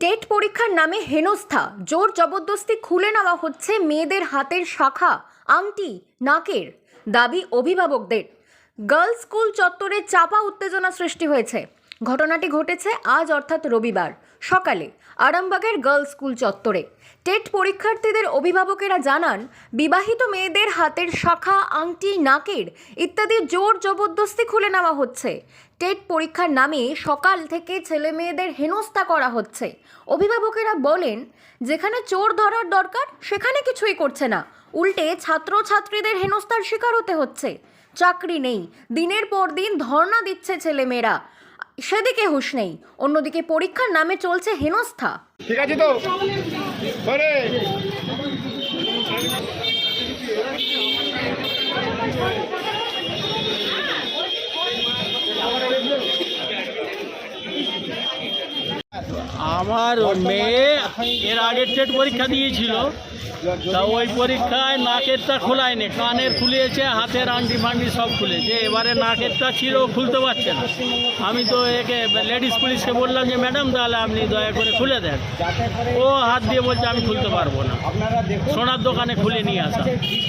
TET পরীক্ষার নামে হেনস্থা। জোর জবরদস্তি খুলে নেওয়া হচ্ছে মেয়েদের হাতের শাখা, আংটি, নাকের। দাবি অভিভাবকদের। গার্লস স্কুল চত্বরে চাপা উত্তেজনা সৃষ্টি হয়েছে। ঘটনাটি ঘটেছে আজ অর্থাৎ রবিবার। সকালে আরামবাগের গার্লস স্কুল চত্বরে। টেট পরীক্ষার্থীদের অভিভাবকেরা জানান, বিবাহিত মেয়েদের হাতের শাখা, আংটি, নাকের ইত্যাদি জোর জবরদস্তি খুলে নেওয়া হচ্ছে। টেট পরীক্ষার নামে সকাল থেকে ছেলে মেয়েদের হেনস্থা করা হচ্ছে। অভিভাবকেরা বলেন, যেখানে চোর ধরার দরকার, সেখানে কিছুই করছে না। উল্টে ছাত্র ছাত্রীদের হেনস্থার শিকার হতে হচ্ছে। চাকরি নেই। দিনের পর দিন ধর্ণা দিচ্ছে ছেলেমেয়েরা সেদিকে হুঁশ নেই। অন্যদিকে পরীক্ষার নামে চলছে হেনস্থা। ঠিক আছে তো? আমার মেয়ে এর আগে টেট পরীক্ষা দিয়েছিল। তা ওই পরীক্ষায় নাকেরটা খোলায়নি কানের খুলিয়েছে হাতের আংটি ফাংটি সব খুলেছে এবারে নাকেরটা ছিল খুলতে পারছে না। আমি তো একে লেডিস পুলিশকে বললাম যে ম্যাডাম তাহলে আপনি দয়া করে খুলে দেন। ও হাত দিয়ে বলছে আমি খুলতে পারব না। সোনার দোকানে খুলে নিয়ে আসা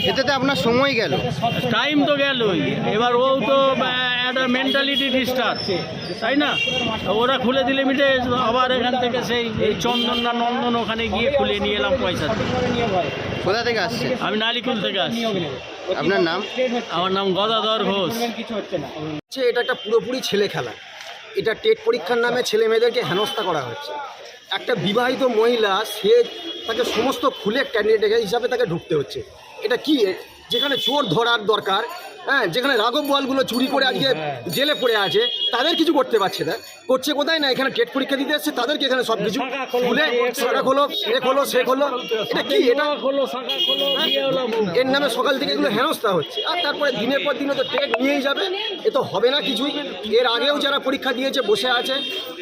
এটাতে আপনার সময় গেল? টাইম তো গেলই। এবার ও তো একটা মেন্টালিটি ডিস্টার্ব তাই না? ওরা খুলে দিলে মিটে আবার এখান থেকে সেই চন্দন না নন্দন ওখানে গিয়ে খুলে নিয়ে এলাম পয়সা দিয়ে। কোথা থেকে আসছে আমি নালিকুল থেকে আসছি। আপনার নাম? আমার নাম গদাধর ঘোষ। হচ্ছে এটা একটা পুরোপুরি ছেলে খেলা। এটা টেট পরীক্ষার নামে ছেলে মেয়েদেরকে হেনস্থা করা হচ্ছে। একটা বিবাহিত মহিলা সে তাকে সমস্ত খুলে ক্যান্ডিডেট হিসাবে তাকে ঢুকতে হচ্ছে। এটা কি? যেখানে চোর ধরার দরকার হ্যাঁ যেখানে রাঘব বলগুলো চুরি করে আজকে জেলে পড়ে আছে তাদের কিছু করতে পারছে না। করছে কোথায় না? এখানে টেট পরীক্ষা দিতে এসছে তাদেরকে এখানে সব কিছু খুলে শাখা খোলো সে খোলো সে খোলো। এটা কি? এটা এলাম। এর নামে সকাল থেকে এগুলো হেনস্থা হচ্ছে। আর তারপরে দিনের পর দিনে তো টেট নিয়েই যাবে এ তো হবে না কিছুই। এর আগেও যারা পরীক্ষা দিয়েছে বসে আছে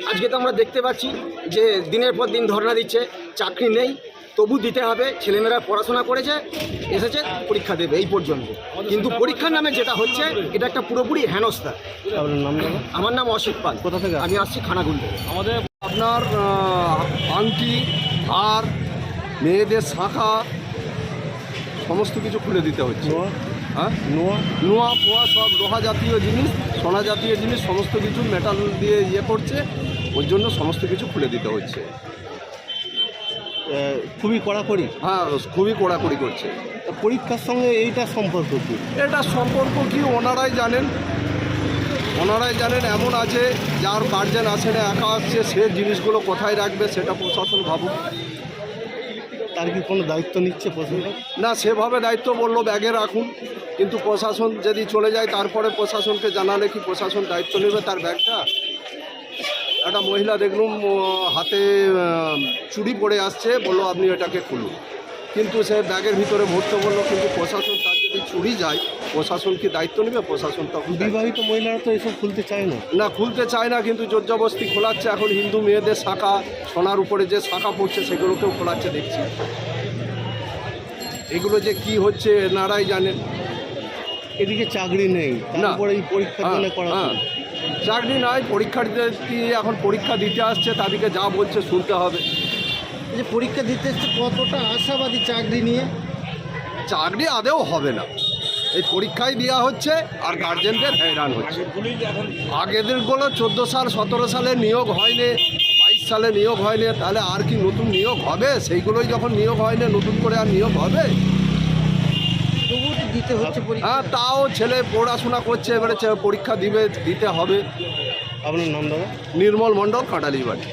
আজকে তো আমরা দেখতে পাচ্ছি যে দিনের পর দিন ধর্ণা দিচ্ছে চাকরি নেই তবু দিতে হবে। ছেলেমেয়েরা পড়াশোনা করেছে এসেছে পরীক্ষা দেবে এই পর্যন্ত। কিন্তু পরীক্ষার নামে যেটা হচ্ছে এটা একটা পুরোপুরি হেনস্থা। আমার নাম অসিত পাল। কোথা থেকে আমি আসছি খানাগুল থেকে। আমাদের আপনার আংটি হার মেয়েদের শাখা সমস্ত কিছু খুলে দিতে হচ্ছে। হ্যাঁ? নোয়া? নোয়া ফোয়া সব লোহা জাতীয় জিনিস সোনা জাতীয় জিনিস সমস্ত কিছু মেটাল দিয়ে ইয়ে করছে। ওই জন্য সমস্ত কিছু খুলে দিতে হচ্ছে। খুবই কড়াকড়ি? হ্যাঁ খুবই কড়াকড়ি করছে। পরীক্ষার সঙ্গে এইটা সম্পর্ক কি? এটা সম্পর্ক কি ওনারাই জানেন। ওনারাই জানেন এমন আছে যার গার্জেন আসে না একা আসছে সে জিনিসগুলো কোথায় রাখবে সেটা প্রশাসন ভাবুক। তার কি কোনো দায়িত্ব নিচ্ছে প্রশাসন? না সেভাবে দায়িত্ব বলল ব্যাগে রাখুন। কিন্তু প্রশাসন যদি চলে যায় তারপরে প্রশাসনকে জানালে কি প্রশাসন দায়িত্ব নেবে তার ব্যাগটা? একটা মহিলা দেখলুম হাতে চুরি পড়ে আসছে বলল আপনি এটাকে খুলুন। কিন্তু সে ব্যাগের ভিতরে ভরতে বলল কিন্তু প্রশাসন তার যদি চুরি যায় প্রশাসন কি দায়িত্ব নেবে? প্রশাসন তখন বিবাহিত মহিলারা তো এসব খুলতে চায় না। না খুলতে চায় না কিন্তু জোরজবস্তি খোলাচ্ছে। এখন হিন্দু মেয়েদের শাখা সোনার উপরে যে শাখা পড়ছে সেগুলোকেও খোলাচ্ছে দেখছি। এগুলো যে কি হচ্ছে নারাই জানেন। এদিকে চাকরি নেই তারপরে পরীক্ষার জন্য হ্যাঁ, করা হ্যাঁ। চাকরি নয় পরীক্ষার্থী এখন পরীক্ষা দিতে আসছে তাদেরকে যা বলছে শুনতে হবে। যে পরীক্ষা দিতে এসছে কতটা আশাবাদী চাকরি নিয়ে? চাকরি আদেও হবে না। এই পরীক্ষায় দেওয়া হচ্ছে আর গার্জেনদের হয়রান হচ্ছে। আগেদেরগুলো চোদ্দ সাল সতেরো সালে নিয়োগ হয়নি বাইশ সালে নিয়োগ হয়নি তাহলে আর কি নতুন নিয়োগ হবে? সেইগুলোই যখন নিয়োগ হয়নি নতুন করে আর নিয়োগ হবে? দিতে হচ্ছে হ্যাঁ তাও ছেলে পড়াশোনা করছে এবারে পরীক্ষা দিবে দিতে হবে। আপনার নাম দাদা? নির্মল মণ্ডল কাটালি বাড়ি